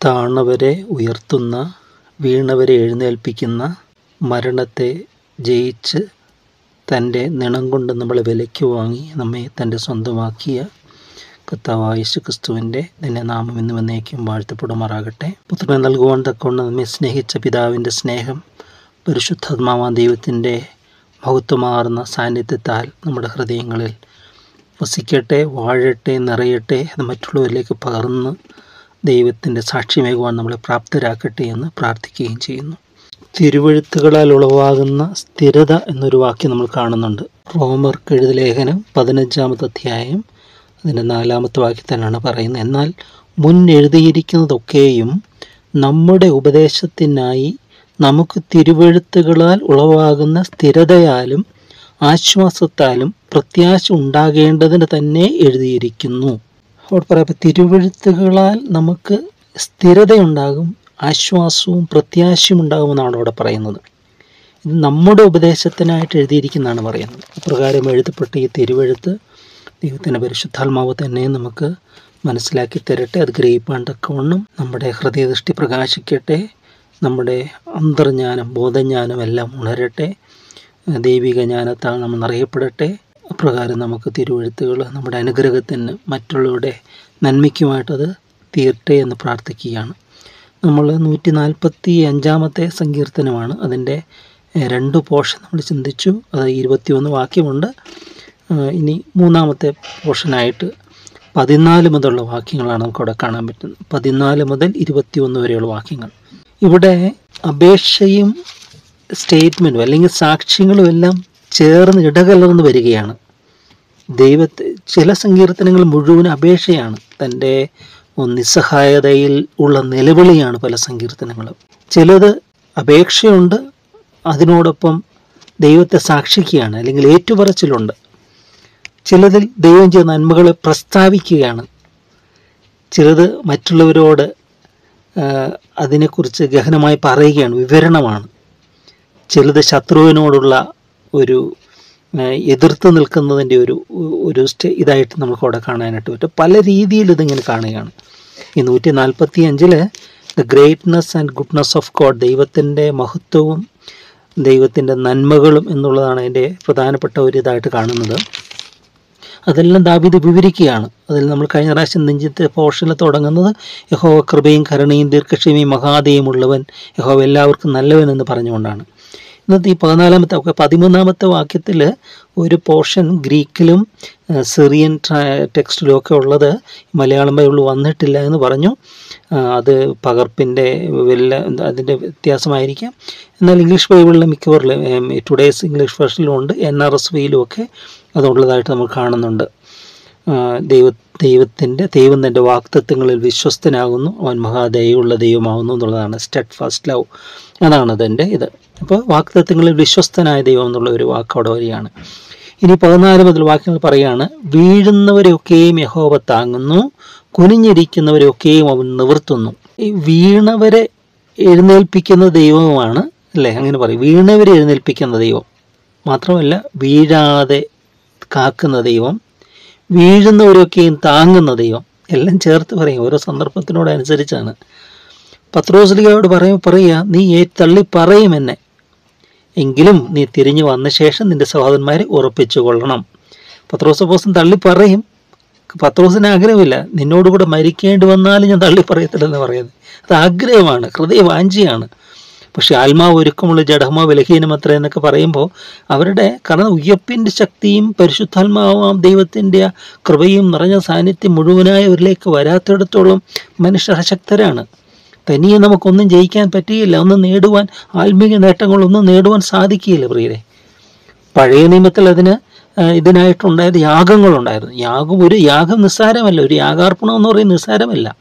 താണവരെ ഉയർത്തുന്ന വീണവരെ എഴുന്നേൽപ്പിക്കുന്ന മരണത്തെ ജയിച്ച് തന്റെ നിണം കൊണ്ട് നമ്മളെ വിലയ്ക്ക് വാങ്ങി നമ്മെ തന്റെ സ്വന്തമാക്കിയ കർത്താവായ ക്രിസ്തുവിന്റെ നിന്നെ നാമം ഇന്നും എന്നേക്കും വാഴ്ത്തപ്പെടുമാറാകട്ടെ. പുത്രനെ നൽകുവാൻ തക്കൊണ്ട് നമ്മെ സ്നേഹിച്ച പിതാവിന്റെ സ്നേഹം പരിശുദ്ധാത്മാവാൻ ദൈവത്തിന്റെ മഹത്വമാർന്ന സാന്നിധ്യത്താൽ നമ്മുടെ ഹൃദയങ്ങളിൽ വസിക്കട്ടെ വാഴട്ടെ നിറയട്ടെ അത് മറ്റുള്ളവരിലേക്ക് പകർന്ന് ദൈവത്തിന്റെ സാക്ഷ്യമേകുവാൻ നമ്മളെ പ്രാപ്തരാക്കട്ടെ എന്ന് പ്രാർത്ഥിക്കുകയും ചെയ്യുന്നു. തിരുവഴുത്തുകളാൽ ഉളവാകുന്ന സ്ഥിരത എന്നൊരു വാക്യം നമ്മൾ കാണുന്നുണ്ട്. റോമർക്ക് എഴുത ലേഖനം പതിനഞ്ചാമത്തെ അധ്യായം അതിന്റെ നാലാമത്തെ വാക്യത്തിലാണ് പറയുന്നത്. എന്നാൽ മുൻ എഴുതിയിരിക്കുന്നതൊക്കെയും നമ്മുടെ ഉപദേശത്തിനായി നമുക്ക് തിരുവഴുത്തുകളാൽ ഉളവാകുന്ന സ്ഥിരതയാലും ആശ്വാസത്താലും പ്രത്യാശ ഉണ്ടാകേണ്ടതിന് തന്നെ എഴുതിയിരിക്കുന്നു. അവിടെ പറയാം തിരുവഴുത്തുകളാൽ നമുക്ക് സ്ഥിരതയുണ്ടാകും ആശ്വാസവും പ്രത്യാശയും ഉണ്ടാകുമെന്നാണ് അവിടെ പറയുന്നത്. ഇത് നമ്മുടെ ഉപദേശത്തിനായിട്ട് എഴുതിയിരിക്കുന്നതാണ് പറയുന്നത്. അപ്രകാരം എഴുതപ്പെട്ട ഈ തിരുവഴുത്ത് ദൈവത്തിന്റെ പരിശുദ്ധാത്മാവ് തന്നെ നമുക്ക് മനസ്സിലാക്കി തരട്ടെ. അത് ഗ്രഹിപ്പാൻ തക്കവണ്ണം നമ്മുടെ ഹൃദയദൃഷ്ടി പ്രകാശിക്കട്ടെ. നമ്മുടെ അന്തർജ്ഞാനം ബോധജ്ഞാനം എല്ലാം ഉണരട്ടെ. ദൈവിക ജ്ഞാനത്താൽ നമ്മൾ നിറയപ്പെടട്ടെ. അപ്രകാരം നമുക്ക് തിരുവഴുത്തുകൾ നമ്മുടെ അനുഗ്രഹത്തിന് മറ്റുള്ളവരുടെ നന്മയ്ക്കുമായിട്ടത് തീർട്ടെ എന്ന് പ്രാർത്ഥിക്കുകയാണ്. നമ്മൾ നൂറ്റി നാൽപ്പത്തി അഞ്ചാമത്തെ സങ്കീർത്തനമാണ്. അതിന്റെ രണ്ട് പോർഷൻ നമ്മൾ ചിന്തിച്ചു. അത് ഇരുപത്തിയൊന്ന് വാക്യമുണ്ട്. ഇനി മൂന്നാമത്തെ പോർഷനായിട്ട് പതിനാല് മുതലുള്ള വാക്യങ്ങളാണ് നമുക്കവിടെ കാണാൻ പറ്റുന്നത്. പതിനാല് മുതൽ ഇരുപത്തിയൊന്ന് വരെയുള്ള വാക്യങ്ങൾ. ഇവിടെ അപേക്ഷയും സ്റ്റേറ്റ്മെന്റും അല്ലെങ്കിൽ സാക്ഷ്യങ്ങളും എല്ലാം ചേർന്ന് ഇടകലർന്ന് വരികയാണ്. ദൈവത്തെ ചില സങ്കീർത്തനങ്ങൾ മുഴുവൻ അപേക്ഷയാണ്. തന്റെ നിസ്സഹായതയിൽ ഉള്ള നിലവിളിയാണ് പല സങ്കീർത്തനങ്ങളും ചിലത് അപേക്ഷയുണ്ട് അതിനോടൊപ്പം ദൈവത്തെ സാക്ഷിക്കുകയാണ് അല്ലെങ്കിൽ ഏറ്റുപറച്ചിലുണ്ട്. ചിലതിൽ ദൈവം ചെയ്ത നന്മകളെ പ്രസ്താവിക്കുകയാണ്. ചിലത് മറ്റുള്ളവരോട് അതിനെക്കുറിച്ച് ഗഹനമായി പറയുകയാണ് വിവരണമാണ്. ചിലത് ശത്രുവിനോടുള്ള ഒരു എതിർത്ത് നിൽക്കുന്നതിന്റെ ഒരു ഒരു സ്റ്റേ ഇതായിട്ട് നമുക്ക് അവിടെ കാണാനായിട്ട് പറ്റും. പല രീതിയിൽ ഇതിങ്ങനെ കാണുകയാണ്. ഈ നൂറ്റി നാൽപ്പത്തി അഞ്ചിൽ the greatness and goodness of God ദൈവത്തിന്റെ മഹത്വവും ദൈവത്തിന്റെ നന്മകളും എന്നുള്ളതാണ് അതിന്റെ പ്രധാനപ്പെട്ട ഒരു ഇതായിട്ട് കാണുന്നത്. അതെല്ലാം ദാവീദ് വിവരിക്കുകയാണ്. അതിൽ നമ്മൾ കഴിഞ്ഞ പ്രാവശ്യം നെഞ്ചത്തെ പോർഷനിൽ തുടങ്ങുന്നത് യഹോവ കൃപയും കരുണയും ദീർഘക്ഷമയും മഹാദയുമുള്ളവൻ യഹോവ എല്ലാവർക്കും നല്ലവൻ എന്ന് പറഞ്ഞുകൊണ്ടാണ്. ഇന്നത്തെ ഈ പതിനാലാമത്തെ പതിമൂന്നാമത്തെ വാക്യത്തിൽ ഒരു പോർഷൻ ഗ്രീക്കിലും സിറിയൻ ടെക്സ്റ്റിലും ഒക്കെ ഉള്ളത് മലയാളം ബൈബിൾ വന്നിട്ടില്ല എന്ന് പറഞ്ഞു. അത് പകർപ്പിന്റെ വല്ല അതിന്റെ വ്യത്യാസമായിരിക്കാം. എന്നാൽ ഇംഗ്ലീഷ് ബൈബിളിലെ മിക്കവാറിലും ടുഡേയ്സ് ഇംഗ്ലീഷ് വേർഷനിലും ഉണ്ട് എൻ ആർ എസ് വിയിലും ഒക്കെ അതുള്ളതായിട്ട് നമ്മൾ കാണുന്നുണ്ട്. ദൈവ ദൈവത്തിന്റെ ദൈവം തന്റെ വാക്തത്വങ്ങളിൽ വിശ്വസ്തനാകുന്നു. അവൻ മഹാദയുള്ള ദൈവമാകുന്നു എന്നുള്ളതാണ് സ്റ്റെഡ് ഫസ്റ്റ് ലവ് അതാണ് അതിന്റെ ഇത്. അപ്പോൾ വാക്തത്വങ്ങളിൽ വിശ്വസ്തനായ ദൈവം എന്നുള്ള ഒരു വാക്ക് അവിടെ വരികയാണ്. ഇനി പതിനാല് മുതൽ വാക്യങ്ങൾ പറയുകയാണ്. വീഴുന്നവരെയൊക്കെയും യഹോവ താങ്ങുന്നു. കുനിഞ്ഞിരിക്കുന്നവരെയൊക്കെയും അവൻ നിവർത്തുന്നു. ഈ വീണവരെ എഴുന്നേൽപ്പിക്കുന്ന ദൈവമാണ് അല്ലേ? അങ്ങനെ പറയും. വീണവരെ എഴുന്നേൽപ്പിക്കുന്ന ദൈവം. മാത്രമല്ല വീഴാതെ കാക്കുന്ന ദൈവം വീഴുന്നവരൊക്കെയും താങ്ങുന്ന ദൈവം. എല്ലാം ചേർത്ത് പറയും. ഓരോ സന്ദർഭത്തിനോടനുസരിച്ചാണ്. പത്രോസ്ലിയോട് പറയും പറയുക നീ തള്ളി പറയും എന്നെ. എങ്കിലും നീ തിരിഞ്ഞു വന്ന ശേഷം നിന്റെ സഹോദരന്മാരെ ഉറപ്പിച്ചു കൊള്ളണം. പത്രോസപ്പോസം തള്ളി പറയും. പത്രോസിന് ആഗ്രഹമില്ല. നിന്നോടുകൂടെ മരിക്കേണ്ടി വന്നാലും ഞാൻ തള്ളി പറയത്തില്ലെന്ന് പറയുന്നത്. അത് ആഗ്രഹമാണ്. ഹൃദയവാഞ്ചിയാണ്. പക്ഷെ ആത്മാവ് ഒരുക്കമുള്ള ജഡമോ ബലഹീനമത്ര എന്നൊക്കെ പറയുമ്പോൾ അവരുടെ കാരണം ഉയ്യപ്പിന്റെ ശക്തിയും പരിശുദ്ധാത്മാവാം ദൈവത്തിന്റെ കൃപയും നിറഞ്ഞ സാന്നിധ്യം മുഴുവനായവരിലേക്ക് വരാത്തിടത്തോളം മനുഷ്യർ അശക്തരാണ് തനിയെ നമുക്കൊന്നും ജയിക്കാൻ പറ്റിയില്ല. ഒന്നും നേടുവാൻ ആത്മീയ നേട്ടങ്ങളൊന്നും നേടുവാൻ സാധിക്കുകയില്ല പ്രിയരെ. പഴയ നിയമത്തിൽ അതിന് ഇതിനായിട്ടുണ്ടായത് യാഗങ്ങളുണ്ടായിരുന്നു. യാഗം ഒരു യാഗം നിസ്സാരമല്ല. ഒരു യാഗാർപ്പണം എന്ന് പറയുന്നത് നിസ്സാരമല്ല.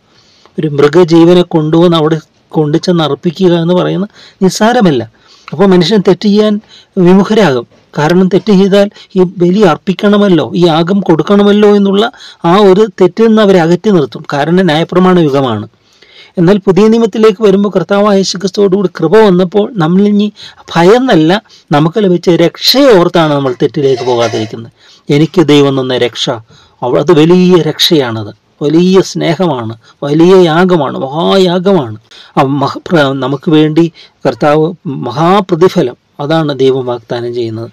ഒരു മൃഗജീവനെ കൊണ്ടുവന്ന് അവിടെ കൊണ്ടു ചെന്ന് അർപ്പിക്കുക എന്ന് പറയുന്ന നിസ്സാരമല്ല. അപ്പോൾ മനുഷ്യൻ തെറ്റ് ചെയ്യാൻ വിമുഖരാകും. കാരണം തെറ്റ് ചെയ്താൽ ഈ ബലി അർപ്പിക്കണമല്ലോ ഈ യാഗം കൊടുക്കണമല്ലോ എന്നുള്ള ആ ഒരു തെറ്റിൽ നിന്ന് അവരെ അകറ്റി നിർത്തും. കാരണം ന്യായപ്രമാണ യുഗമാണ്. എന്നാൽ പുതിയ നിയമത്തിലേക്ക് വരുമ്പോൾ കർത്താവായ യേശുക്രിസ്തുവോടുകൂടി കൃപ വന്നപ്പോൾ നമ്മളിനി ഭയന്നല്ല നമുക്ക് ലഭിച്ച രക്ഷയെ ഓർത്താണ് നമ്മൾ തെറ്റിലേക്ക് പോകാതിരിക്കുന്നത്. എനിക്ക് ദൈവം തന്ന രക്ഷ അത് വലിയ രക്ഷയാണത്. വലിയ സ്നേഹമാണ് വലിയ യാഗമാണ് മഹായാഗമാണ്. നമുക്ക് വേണ്ടി കർത്താവ് മഹാപ്രതിഫലം അതാണ് ദൈവം വാഗ്ദാനം ചെയ്യുന്നത്.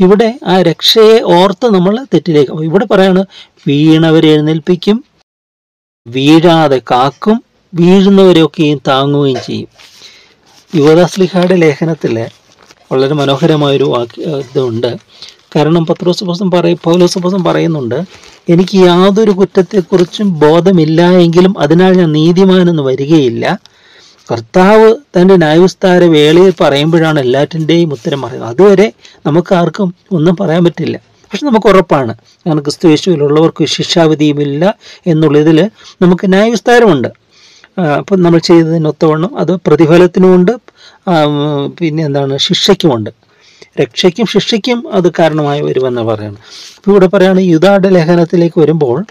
ഇവിടെ ആ രക്ഷയെ ഓർത്ത് നമ്മൾ തെറ്റിലേക്ക് ഇവിടെ പറയാണ് വീണവരെ എഴുന്നേൽപ്പിക്കും വീഴാതെ കാക്കും വീഴുന്നവരെയൊക്കെയും താങ്ങുകയും ചെയ്യും. യുവദാസ്ലിഹയുടെ ലേഖനത്തിൽ വളരെ മനോഹരമായൊരു വാക്ക് ഇതുണ്ട്. കാരണം പത്രോസ് പുസ്തകം പറയും പൗലോസ് പുസ്തകം പറയുന്നുണ്ട് എനിക്ക് യാതൊരു കുറ്റത്തെക്കുറിച്ചും ബോധമില്ല എങ്കിലും അതിനാൽ ഞാൻ നീതിമാനെന്ന് വരികയില്ല. കർത്താവ് തന്റെ ന്യായവിസ്താര വേളയിൽ പറയുമ്പോഴാണ് എല്ലാറ്റിന്റെയും ഉത്തരം പറയുന്നത് അതുവരെ നമുക്ക് ആർക്കും ഒന്നും പറയാൻ പറ്റില്ല. പക്ഷെ നമുക്ക് ഉറപ്പാണ്. കാരണം ക്രിസ്തു യേശുവിലുള്ളവർക്ക് ശിക്ഷാവിധിയുമില്ല എന്നുള്ളതിൽ നമുക്ക് ന്യായവിസ്താരമുണ്ട്. അപ്പം നമ്മൾ ചെയ്തതിനൊത്തവണ്ണം അത് പ്രതിഫലത്തിനുമുണ്ട്. പിന്നെ എന്താണ്? ശിക്ഷയ്ക്കുമുണ്ട്. രക്ഷയ്ക്കും ശിക്ഷയ്ക്കും അത് കാരണമായി വരുമെന്ന് പറയുന്നത് അപ്പോൾ ഇവിടെ പറയുകയാണ് യുദ്ധയുടെ ലേഖനത്തിലേക്ക് വരുമ്പോൾ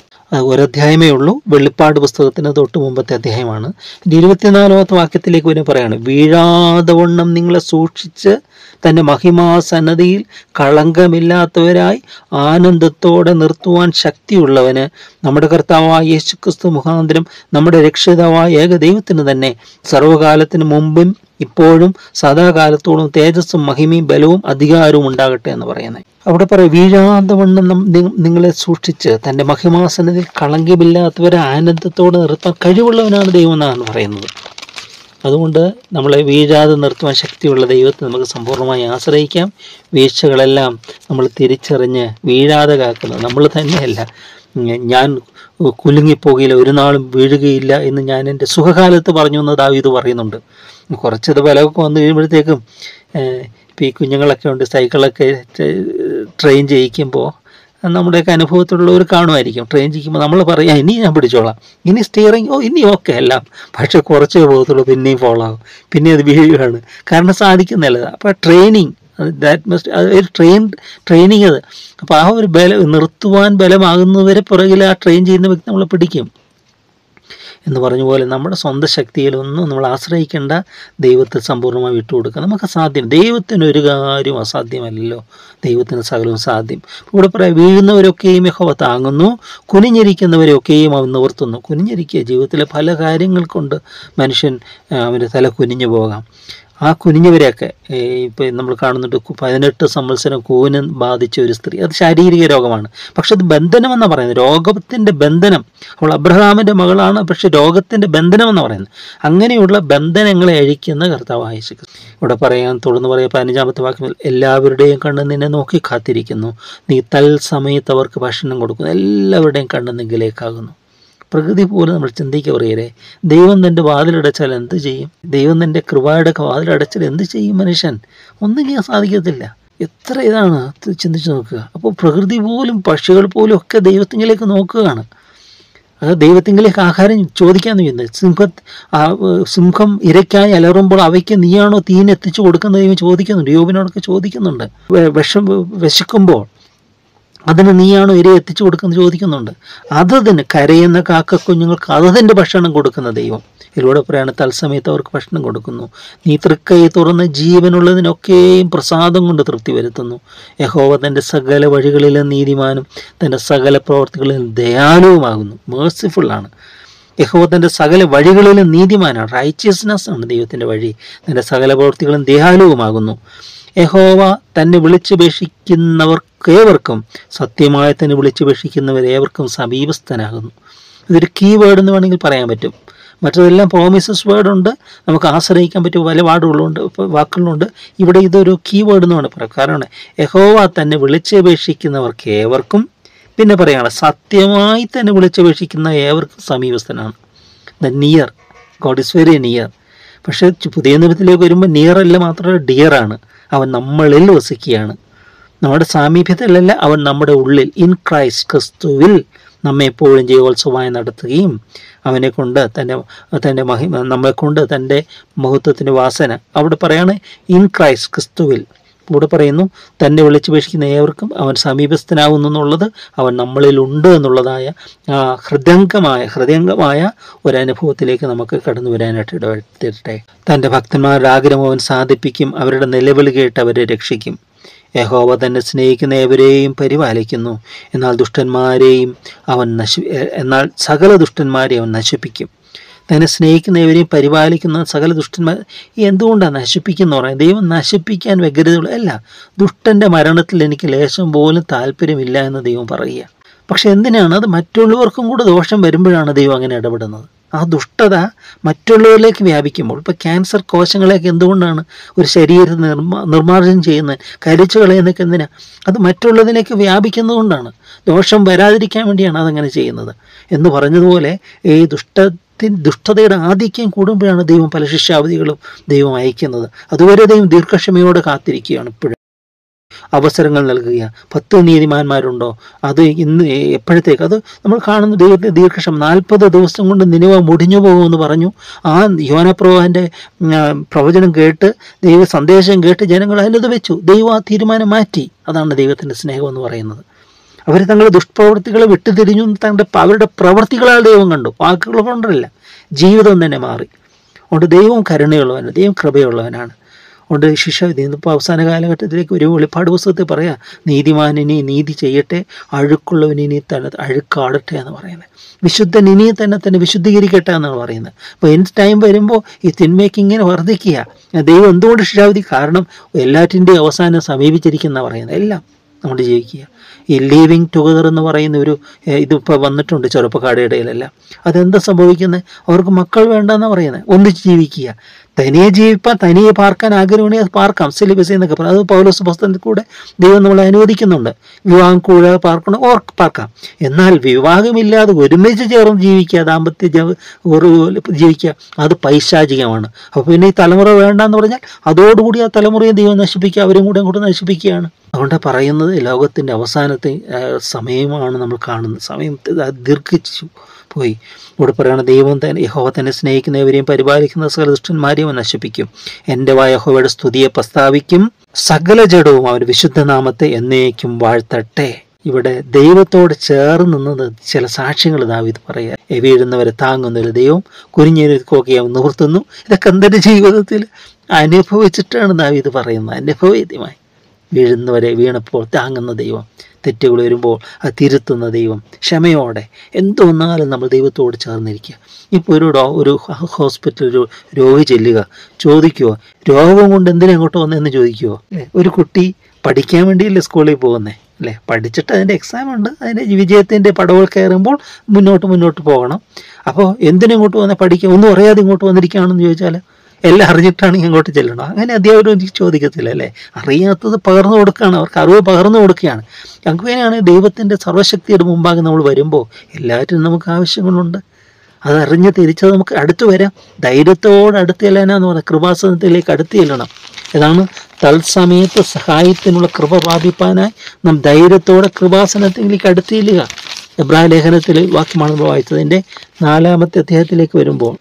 ഒരധ്യായമേ ഉള്ളൂ. വെളിപ്പാട് പുസ്തകത്തിന് തൊട്ട് മുമ്പത്തെ അധ്യായമാണ്. ഇരുപത്തിനാലാമത്തെ വാക്യത്തിലേക്ക് വരും പറയാണ് വീഴാതെ വണ്ണം നിങ്ങളെ സൂക്ഷിച്ച് തന്റെ മഹിമാസന്നതിയിൽ കളങ്കമില്ലാത്തവരായി ആനന്ദത്തോടെ നിർത്തുവാൻ ശക്തിയുള്ളവന് നമ്മുടെ കർത്താവായ യേശുക്രിസ്തു മുഖാന്തരം നമ്മുടെ രക്ഷിതാവായ ഏക ദൈവത്തിന് തന്നെ സർവകാലത്തിന് മുമ്പും ഇപ്പോഴും സദാകാലത്തോളം തേജസ്സും മഹിമയും ബലവും അധികാരവും ഉണ്ടാകട്ടെ എന്ന് പറയുന്നത്. അവിടെ പറയും വീഴാതെ വണ്ണം നിങ്ങളെ സൂക്ഷിച്ച് തന്റെ മഹിമാസനത്തിൽ കളങ്കമില്ലാത്തവരെ ആനന്ദത്തോടെ നിർത്താൻ കഴിവുള്ളവനാണ് ദൈവം എന്നാണ് പറയുന്നത്. അതുകൊണ്ട് നമ്മളെ വീഴാതെ നിർത്തുവാൻ ശക്തിയുള്ള ദൈവത്തെ നമുക്ക് സമ്പൂർണമായി ആശ്രയിക്കാം. വീഴ്ചകളെല്ലാം നമ്മൾ തിരിച്ചറിഞ്ഞ് വീഴാതെ കാക്കുന്നത് നമ്മൾ തന്നെയല്ല. ഞാൻ കുലുങ്ങിപ്പോകില്ല ഒരു നാളും വീഴുകയില്ല എന്ന് ഞാൻ എന്റെ സുഖകാലത്ത് പറഞ്ഞു എന്ന് ദാവീദ് പറയുന്നുണ്ട്. കുറച്ചത് ബലമൊക്കെ വന്നു കഴിയുമ്പോഴത്തേക്കും ഇപ്പോൾ ഇപ്പം ഈ കുഞ്ഞുങ്ങളൊക്കെ ഉണ്ട് സൈക്കിളൊക്കെ ട്രെയിൻ ചെയ്യിക്കുമ്പോൾ നമ്മുടെയൊക്കെ അനുഭവത്തിലുള്ളവർ കാണുമായിരിക്കും. ട്രെയിൻ ചെയ്യുമ്പോൾ നമ്മൾ പറയാം ഇനി ഞാൻ പിടിച്ചോളാം. ഇനി സ്റ്റിയറിംഗ് ഓ ഇനി ഓക്കെ എല്ലാം. പക്ഷേ കുറച്ചേ പോകത്തുള്ളൂ പിന്നെയും ഫോളാകും പിന്നെ അത് വീഴുകയാണ്. കാരണം സാധിക്കുന്നില്ല അപ്പോൾ ട്രെയിനിങ് ദാറ്റ് മസ്റ്റ് അത് ഒരു ട്രെയിൻ ട്രെയിനിങ് അത്. അപ്പോൾ ആ ഒരു ബലം നിർത്തുവാൻ ബലമാകുന്നവരെ പുറകിൽ ആ ട്രെയിൻ ചെയ്യുന്ന വ്യക്തി നമ്മളെ പിടിക്കും. എന്ന് പറഞ്ഞ പോലെ നമ്മുടെ സ്വന്തം ശക്തിയിലൊന്നും നമ്മൾ ആശ്രയിക്കേണ്ട ദൈവത്തെ സമ്പൂർണമായി വിട്ടുകൊടുക്കുക നമുക്ക് സാധ്യം ദൈവത്തിന് ഒരു കാര്യവും അസാധ്യമല്ലല്ലോ. ദൈവത്തിന് സകലവും സാധ്യം. ഇവിടെ പറയാം വീഴുന്നവരൊക്കെയും യഹോവ താങ്ങുന്നു കുനിഞ്ഞിരിക്കുന്നവരെയൊക്കെയും അവൻ നിവർത്തുന്നു. കുനിഞ്ഞിരിക്കുക ജീവിതത്തിലെ പല കാര്യങ്ങൾ കൊണ്ട് മനുഷ്യൻ അവന്റെ തല കുനിഞ്ഞു പോകാം. ആ കുനിഞ്ഞവരെയൊക്കെ ഇപ്പോൾ നമ്മൾ കാണുന്നുണ്ട് പതിനെട്ട് സംവത്സരം കൂന് ബാധിച്ച ഒരു സ്ത്രീ. അത് ശാരീരിക രോഗമാണ്. പക്ഷെ അത് ബന്ധനം എന്നാണ് പറയുന്നത്. രോഗത്തിന്റെ ബന്ധനം. അവൾ അബ്രഹാമിന്റെ മകളാണ് പക്ഷെ രോഗത്തിന്റെ ബന്ധനം എന്ന് പറയുന്നത്. അങ്ങനെയുള്ള ബന്ധനങ്ങളെ അഴിക്കുന്ന കർത്താവായ ഇവിടെ പറയാൻ തുടർന്ന് പറയാം പതിനഞ്ചാമത്തെ വാക്യം എല്ലാവരുടെയും കണ്ണ് നിന്നെ നോക്കി കാത്തിരിക്കുന്നു. നീ തൽസമയത്ത് അവർക്ക് ഭക്ഷണം കൊടുക്കുന്നു. എല്ലാവരുടെയും കണ്ണ് നിങ്കിലേക്കാകുന്നു പ്രകൃതി പോലും നമ്മൾ ചിന്തിക്കുക പറയരെ ദൈവം തന്റെ വാതിലടച്ചാൽ എന്ത് ചെയ്യും? ദൈവം തന്റെ കൃപയുടെ വാതിലടച്ചാൽ എന്ത് ചെയ്യും മനുഷ്യൻ? ഒന്നും സാധിക്കത്തില്ല. എത്ര ഇതാണ് ഇത് ചിന്തിച്ച് നോക്കുക. അപ്പോൾ പ്രകൃതി പോലും പക്ഷികൾ പോലും ഒക്കെ ദൈവത്തിങ്കിലേക്ക് നോക്കുകയാണ്. അത് ദൈവത്തിങ്കിലേക്ക് ആഹാരം ചോദിക്കാൻ ചെയ്യുന്നത്. സിംഹ സിംഹം ഇരയ്ക്കായി അലറുമ്പോൾ അവയ്ക്ക് നീയാണോ തീനെത്തിച്ചു കൊടുക്കുന്നത് ചോദിക്കുന്നുണ്ട്. യോബിനോടൊക്കെ ചോദിക്കുന്നുണ്ട്. വിഷം വിശക്കുമ്പോൾ അതിന് നീയാണോ ഇരയെ എത്തിച്ചു കൊടുക്കുന്നത് ചോദിക്കുന്നുണ്ട്. അതതിന് കരയുന്ന കാക്ക കുഞ്ഞുങ്ങൾക്ക് അതതിന്റെ ഭക്ഷണം കൊടുക്കുന്ന ദൈവം. ഇതിലൂടെ പറയാണ് തത്സമയത്ത് അവർക്ക് ഭക്ഷണം കൊടുക്കുന്നു. നീ തൃക്കൈ തുറന്ന് ജീവനുള്ളതിനൊക്കെയും പ്രസാദം കൊണ്ട് തൃപ്തി വരുത്തുന്നു. യഹോവ തന്റെ സകല വഴികളിലും നീതിമാനും തന്റെ സകല പ്രവർത്തികളിലും ദയാലുവുമാകുന്നു. മേഴ്സിഫുള്ളാണ് യഹോവ തന്റെ സകല വഴികളിലും നീതിമാനാണ്. റൈച്ചിയസ്നെസ് ആണ് ദൈവത്തിന്റെ വഴി. തന്റെ സകല പ്രവൃത്തികളും ദയാലുവുമാകുന്നു. യഹോവ തന്നെ വിളിച്ചപേക്ഷിക്കുന്നവർക്കേവർക്കും സത്യമായി തന്നെ വിളിച്ചപേക്ഷിക്കുന്നവരേവർക്കും സമീപസ്ഥനാകുന്നു. ഇതൊരു കീ വേർഡ് എന്ന് വേണമെങ്കിൽ പറയാൻ പറ്റും. മറ്റതെല്ലാം പ്രോമിസസ് വേർഡുണ്ട് നമുക്ക് ആശ്രയിക്കാൻ പറ്റിയ പല വാർഡുകളുണ്ട് വാക്കുകളുണ്ട്. ഇവിടെ ഇതൊരു കീ വേർഡ് എന്ന് വേണം പറയാം. കാരണം യഹോവ തന്നെ വിളിച്ചപേക്ഷിക്കുന്നവർക്ക് ഏവർക്കും പിന്നെ പറയുകയാണ് സത്യമായി തന്നെ വിളിച്ചപേക്ഷിക്കുന്ന ഏവർക്കും സമീപസ്ഥനാണ്. The near God is very near പക്ഷേ പുതിയ നിയമത്തിലേക്ക് വരുമ്പോൾ നിയർ അല്ല മാത്രമല്ല ഡിയറാണ് അവൻ നമ്മളിൽ വസിക്കുകയാണ്. നമ്മുടെ സാമീപ്യത്തിലല്ല അവൻ നമ്മുടെ ഉള്ളിൽ ഇൻ ക്രൈസ്റ്റ് ക്രിസ്തുവിൽ നമ്മെ എപ്പോഴും ജയോത്സവമായി നടത്തുകയും അവനെ കൊണ്ട് തന്റെ തന്റെ മഹിമ നമ്മെ കൊണ്ട് തന്റെ മഹത്വത്തിന്റെ വാസന. അവിടെ പറയാണ് ഇൻ ക്രൈസ്റ്റ് ക്രിസ്തുവിൽ. ഇവിടെ പറയുന്നു തന്നെ വിളിച്ചപേക്ഷിക്കുന്ന ഏവർക്കും അവൻ സമീപസ്ഥനാകുന്നു എന്നുള്ളത് അവൻ നമ്മളിലുണ്ട് എന്നുള്ളതായ ആ ഹൃദയംഗമായ ഹൃദയംഗമായ ഒരനുഭവത്തിലേക്ക് നമുക്ക് കടന്നു വരാനായിട്ട് ഇടവരുത്തിട്ടെ. തന്റെ ഭക്തന്മാരുടെ ആഗ്രഹം അവൻ സാധിപ്പിക്കും അവരുടെ നിലവിളി കേട്ട് അവരെ രക്ഷിക്കും. യഹോവ തന്നെ സ്നേഹിക്കുന്ന ഏവരെയും പരിപാലിക്കുന്നു. എന്നാൽ ദുഷ്ടന്മാരെയും അവൻ നശി എന്നാൽ സകല ദുഷ്ടന്മാരെയും അവൻ നശിപ്പിക്കും. തന്നെ സ്നേഹിക്കുന്നവരെയും പരിപാലിക്കുന്ന സകല ദുഷ്ടന്മാർ എന്തുകൊണ്ടാണ് നശിപ്പിക്കുന്ന പറയുന്നത്? ദൈവം നശിപ്പിക്കാൻ വ്യഗ്രതയുള്ള അല്ല ദുഷ്ടന്റെ മരണത്തിൽ എനിക്ക് ലേശം പോലും താല്പര്യമില്ല എന്ന് ദൈവം പറയുക പക്ഷെ എന്തിനാണ്? അത് മറ്റുള്ളവർക്കും കൂടെ ദോഷം വരുമ്പോഴാണ് ദൈവം അങ്ങനെ ഇടപെടുന്നത്. ആ ദുഷ്ടത മറ്റുള്ളവരിലേക്ക് വ്യാപിക്കുമ്പോൾ ഇപ്പോൾ ക്യാൻസർ കോശങ്ങളെയൊക്കെ എന്തുകൊണ്ടാണ് ഒരു ശരീരം നിർമ്മാ നിർമ്മാർജനം ചെയ്യുന്നത്? കരിച്ചു കളയുന്നൊക്കെ എന്തിനാ? അത് മറ്റുള്ളതിലേക്ക് വ്യാപിക്കുന്നതുകൊണ്ടാണ്. ദോഷം വരാതിരിക്കാൻ വേണ്ടിയാണ് അതങ്ങനെ ചെയ്യുന്നത്. എന്ന് പറഞ്ഞതുപോലെ ഈ ദുഷ്ടത്തിൻ ദുഷ്ടതയുടെ ആധിക്യം കൂടുമ്പോഴാണ് ദൈവം പല ശിക്ഷാവധികളും ദൈവം അയക്കുന്നത്. അതുവരെ ദൈവം ദീർഘക്ഷമയോടെ കാത്തിരിക്കുകയാണ് ഇപ്പോഴും. അവസരങ്ങൾ നൽകുക. പത്ത് നീതിമാന്മാരുണ്ടോ? അത് ഇന്ന് എപ്പോഴത്തേക്ക്? അത് നമ്മൾ കാണുന്ന ദൈവത്തെ ദീർഘക്ഷം നാൽപ്പത് ദിവസം കൊണ്ട് നിലവ മുടിഞ്ഞു പോകുമെന്ന് പറഞ്ഞു. ആ യോനപ്രവാഹന്റെ പ്രവചനം കേട്ട് ദൈവ സന്ദേശം കേട്ട് ജനങ്ങൾ അതിലത് വെച്ചു. ദൈവം ആ തീരുമാനം മാറ്റി. അതാണ് ദൈവത്തിന്റെ സ്നേഹം എന്ന് പറയുന്നത്. അവർ തങ്ങളുടെ ദുഷ്പ്രവൃത്തികളെ വിട്ടുതിരിഞ്ഞു. തങ്ങളുടെ അവരുടെ പ്രവൃത്തികളാൽ ദൈവം കണ്ടു. വാക്കുകൾ കൊണ്ടല്ല. ജീവിതം തന്നെ മാറി. അതുകൊണ്ട് ദൈവം കരുണയുള്ളവനാണ്. ദൈവം കൃപയുള്ളവനാണ്. അതുകൊണ്ട് ശിക്ഷ ഇന്നിപ്പോൾ അവസാന കാലഘട്ടത്തിലേക്ക് ഒരു വെളിപ്പാട് പുസ്തകത്തിൽ പറയാം നീതിമാനിനി നീതി ചെയ്യട്ടെ അഴുക്കുള്ളവനിനി തന്നെ അഴുക്കാടട്ടെ എന്ന് പറയുന്നത്. വിശുദ്ധൻ ഇനി തന്നെ തന്നെ വിശുദ്ധീകരിക്കട്ടെ എന്നാണ് പറയുന്നത്. അപ്പോൾ എന്റെ ടൈം വരുമ്പോൾ ഈ തിന്മയ്ക്ക് ഇങ്ങനെ വർദ്ധിക്കുക. ദൈവം എന്തുകൊണ്ട് ശിക്ഷാവിധി കാരണം എല്ലാറ്റിന്റെയും അവസാനം സമീപിച്ചിരിക്കുന്ന പറയുന്നത്. എല്ലാം നമ്മൾ ജീവിക്കുക. ഈ ലീവിങ് ടുഗദർ എന്ന് പറയുന്ന ഒരു ഇതിപ്പോൾ വന്നിട്ടുണ്ട് ചെറുപ്പക്കാരുടെ ഇടയിലെല്ലാം. അതെന്താ സംഭവിക്കുന്നത്? അവർക്ക് മക്കൾ വേണ്ടെന്നാണ് പറയുന്നത്. ഒന്നിച്ച് ജീവിക്കുക. തനിയെ ജീവിപ്പാൻ തനിയെ പാർക്കാൻ ആഗ്രഹമാണെങ്കിൽ അത് പാർക്കാം. സിലിബസ് എന്നൊക്കെ പറയും അത് പൗലോസ് പുസ്തകത്തിൽ കൂടെ ദൈവം നമ്മളെ അനുവദിക്കുന്നുണ്ട്. വിവാഹം കൂടാതെ പാർക്കണം ഓർ പാർക്കാം. എന്നാൽ വിവാഹമില്ലാതെ ഒരുമിച്ച് ചേർന്ന് ജീവിക്കുക ദാമ്പത്യ ജീവിക്കുക അത് പൈശാചികമാണ്. അപ്പോൾ പിന്നെ ഈ തലമുറ വേണ്ടെന്ന് പറഞ്ഞാൽ അതോടുകൂടി ആ തലമുറയെ ദൈവം നശിപ്പിക്കുക അവരും കൂടെ അങ്ങോട്ട് നശിപ്പിക്കുകയാണ്. അതുകൊണ്ട് പറയുന്നത് ലോകത്തിന്റെ അവസാനത്തെ സമയമാണ് നമ്മൾ കാണുന്നത്. സമയം ദീർഘിച്ചു. പോയി. ഇവിടെ പറയുന്ന ദൈവം തന്നെ യഹോവ തന്നെ സ്നേഹിക്കുന്നവരെയും പരിപാലിക്കുന്ന സകലദുഷ്ടന്മാരെയും നശിപ്പിക്കും. എന്റെ വായ യഹോവയുടെ സ്തുതിയെ പ്രസ്താവിക്കും. സകല ജഡവും അവർ വിശുദ്ധനാമത്തെ എന്നേക്കും വാഴ്ത്തട്ടെ. ഇവിടെ ദൈവത്തോട് ചേർന്ന് നിന്നത് ചില സാക്ഷ്യങ്ങൾ ദാവിത് പറയുക. എവിടുന്നവരെ താങ്ങുന്ന ഒരു ദൈവം അവൻ നിവർത്തുന്നു. ഇതൊക്കെ എന്തിന്റെ ജീവിതത്തിൽ അനുഭവിച്ചിട്ടാണ് ദാവിത് പറയുന്നത്. അനുഭവേദ്യമായി വീഴുന്നവരെ വീണപ്പോൾ താങ്ങുന്ന ദൈവം തെറ്റുകൾ വരുമ്പോൾ അത് തിരുത്തുന്ന ദൈവം ക്ഷമയോടെ. എന്തൊന്നാലും നമ്മൾ ദൈവത്തോട് ചേർന്നിരിക്കുക. ഇപ്പോൾ ഒരു ഡോ ഒരു ഹോസ്പിറ്റലിൽ ഒരു രോഗി ചെല്ലുക. ചോദിക്കുക രോഗം കൊണ്ട് എന്തിനാ ഇങ്ങോട്ട് വന്നതെന്ന് ചോദിക്കുമോ അല്ലേ? ഒരു കുട്ടി പഠിക്കാൻ വേണ്ടിയല്ലേ സ്കൂളിൽ പോകുന്നത് അല്ലേ? പഠിച്ചിട്ട് അതിന്റെ എക്സാം ഉണ്ട്. അതിന്റെ വിജയത്തിന്റെ പടവുകൾ കയറുമ്പോൾ മുന്നോട്ട് മുന്നോട്ട് പോകണം. അപ്പോൾ എന്തിനാ ഇങ്ങോട്ട് വന്നാൽ പഠിക്കുക ഒന്നും അറിയാതെ ഇങ്ങോട്ട് വന്നിരിക്കുകയാണെന്ന് ചോദിച്ചാൽ എല്ലാം അറിഞ്ഞിട്ടാണ് ഇങ്ങോട്ട് ചെല്ലണം അങ്ങനെ അധ്യാപകരും എനിക്ക് ചോദിക്കത്തില്ല അല്ലേ? അറിയാത്തത് പകർന്നു കൊടുക്കുകയാണ് അവർക്ക് അറിവ് പകർന്നു കൊടുക്കുകയാണ്. അങ്ങനെയാണ് ദൈവത്തിന്റെ സർവശക്തിയുടെ മുമ്പാകെ നമ്മൾ വരുമ്പോൾ എല്ലാറ്റിനും നമുക്ക് ആവശ്യങ്ങളുണ്ട്. അതറിഞ്ഞ് തിരിച്ചത് നമുക്ക് അടുത്ത് വരാം. ധൈര്യത്തോടെ അടുത്ത് ചെല്ലാനാന്ന് പറഞ്ഞാൽ കൃപാസനത്തിലേക്ക് അടുത്ത് ചെല്ലണം. ഇതാണ് തത്സമയത്ത് സഹായത്തിനുള്ള കൃപ പ്രാപിപ്പാനായി നാം ധൈര്യത്തോടെ കൃപാസനത്തിലേക്ക് അടുത്ത് ചെല്ലുക. എബ്രാഹിം ലേഖനത്തിൽ വാക്യമാണ് നമ്മൾ വായിച്ചതിന്റെ നാലാമത്തെ അധ്യായത്തിലേക്ക് വരുമ്പോൾ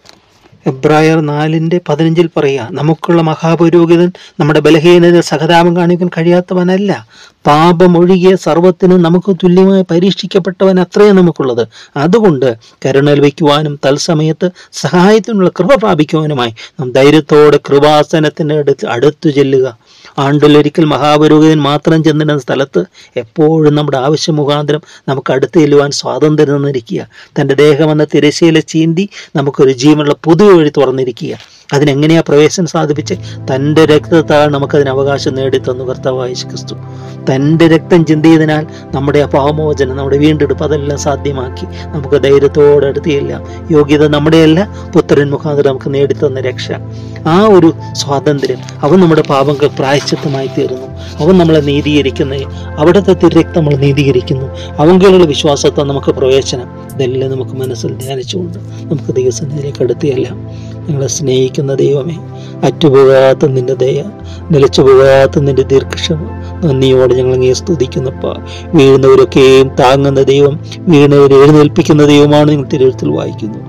എബ്രായർ നാലിന്റെ പതിനഞ്ചിൽ പറയുക നമുക്കുള്ള മഹാപുരോഹിതൻ നമ്മുടെ ബലഹീനത സഹതാപം കാണിക്കാൻ കഴിയാത്തവനല്ല. പാപമൊഴുകിയ സർവത്തിനും നമുക്ക് തുല്യമായി പരീക്ഷിക്കപ്പെട്ടവൻ അത്രയേ നമുക്കുള്ളത്. അതുകൊണ്ട് കരുണൽ വയ്ക്കുവാനും തത്സമയത്ത് സഹായത്തിനുള്ള കൃപ പ്രാപിക്കുവാനുമായി നാം ധൈര്യത്തോടെ കൃപാസനത്തിന്റെ അടുത്ത് അടുത്തു ചെല്ലുക. ആണ്ടിലൊരിക്കൽ മഹാപുരോഹിതൻ മാത്രം ചെന്നിരുന്ന സ്ഥലത്ത് എപ്പോഴും നമ്മുടെ ആവശ്യ മുഖാന്തരം നമുക്ക് അടുത്ത് ചെല്ലുവാൻ സ്വാതന്ത്ര്യം തന്നിരിക്കുക. തന്റെ ദേഹമെന്ന തിരശ്ശീല ചീന്തി നമുക്കൊരു ജീവനുള്ള പുതിയ വഴി തുറന്നിരിക്കുക. അതിനെങ്ങനെയാ പ്രവേശനം സാധിപ്പിച്ച്? തന്റെ രക്തത്താൽ നമുക്കതിന് അവകാശം നേടിത്തന്നു കർത്താവായ ക്രിസ്തു തന്റെ രക്തം ചിന്തിയതിനാൽ നമ്മുടെ പാവമോചനം നമ്മുടെ വീണ്ടെടുപ്പ് അതെല്ലാം സാധ്യമാക്കി. നമുക്ക് ധൈര്യത്തോടെ അടുത്ത് ചെല്ലാം യോഗ്യത നമ്മുടെയല്ല. പുത്രൻ മുഖാന്തരം നമുക്ക് നേടിത്തന്ന രക്ഷ. ആ ഒരു സ്വാതന്ത്ര്യം അവൻ നമ്മുടെ പാപങ്ങൾ പ്രായശ്ചിത്തമായി തീർന്നു. അവൻ നമ്മളെ നീതീകരിക്കുന്നത് അവിടുത്തെ തിരക്തം നമ്മൾ നീതീകരിക്കുന്നു. അവങ്കിലുള്ള വിശ്വാസത്തെ നമുക്ക് പ്രവേശനം. ഇതെല്ലാം നമുക്ക് മനസ്സിൽ ധ്യാനിച്ചുകൊണ്ട് നമുക്ക് ദൈവസന്നിധിയിലേക്ക് അടുത്തിയെല്ലാം ഞങ്ങളെ സ്നേഹിക്കുന്ന ദൈവമേ അറ്റുപോകാത്ത നിന്റെ ദയ നിലച്ചു പോകാത്ത നിന്റെ ദീർഘക്ഷമ നന്ദിയോടെ ഞങ്ങൾ അങ്ങേ സ്തുതിക്കുന്നപ്പ. വീഴുന്നവരൊക്കെയും താങ്ങുന്ന ദൈവം വീണവരെ എഴുന്നേൽപ്പിക്കുന്ന ദൈവമാണ് നിങ്ങൾ തിരുവഴുത്തിൽ വായിക്കുന്നു.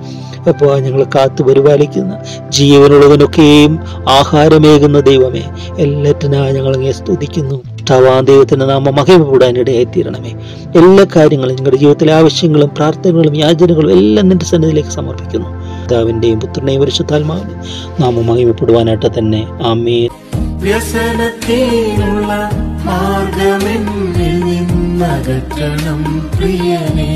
അപ്പോൾ ഞങ്ങൾ കാത്തു പരിപാലിക്കുന്ന ജീവനുള്ളതിനൊക്കെയും ആഹാരമേകുന്ന ദൈവമേ എല്ലാറ്റിനായി ഞങ്ങൾ സ്തുതിക്കുന്നു. ഇഷ്ടാവാൻ ദൈവത്തിന്റെ നാമം മഹിമപ്പെടാനിടയായിത്തീരണമേ എല്ലാ കാര്യങ്ങളും നിങ്ങളുടെ ജീവിതത്തിലെ ആവശ്യങ്ങളും പ്രാർത്ഥനകളും യാചനകളും എല്ലാം നിന്റെ സന്നിധിയിലേക്ക് സമർപ്പിക്കുന്നു. പിതാവിന്റെയും പുത്രനെയും പരിശുദ്ധാത്മാവിനെ നാമം മഹിമപ്പെടുവാനായിട്ട് തന്നെ. ആമേ വ്യസനത്തിനുള്ള മാർഗമെന്നിൽ നിന്നകറ്റണം പ്രിയനേ.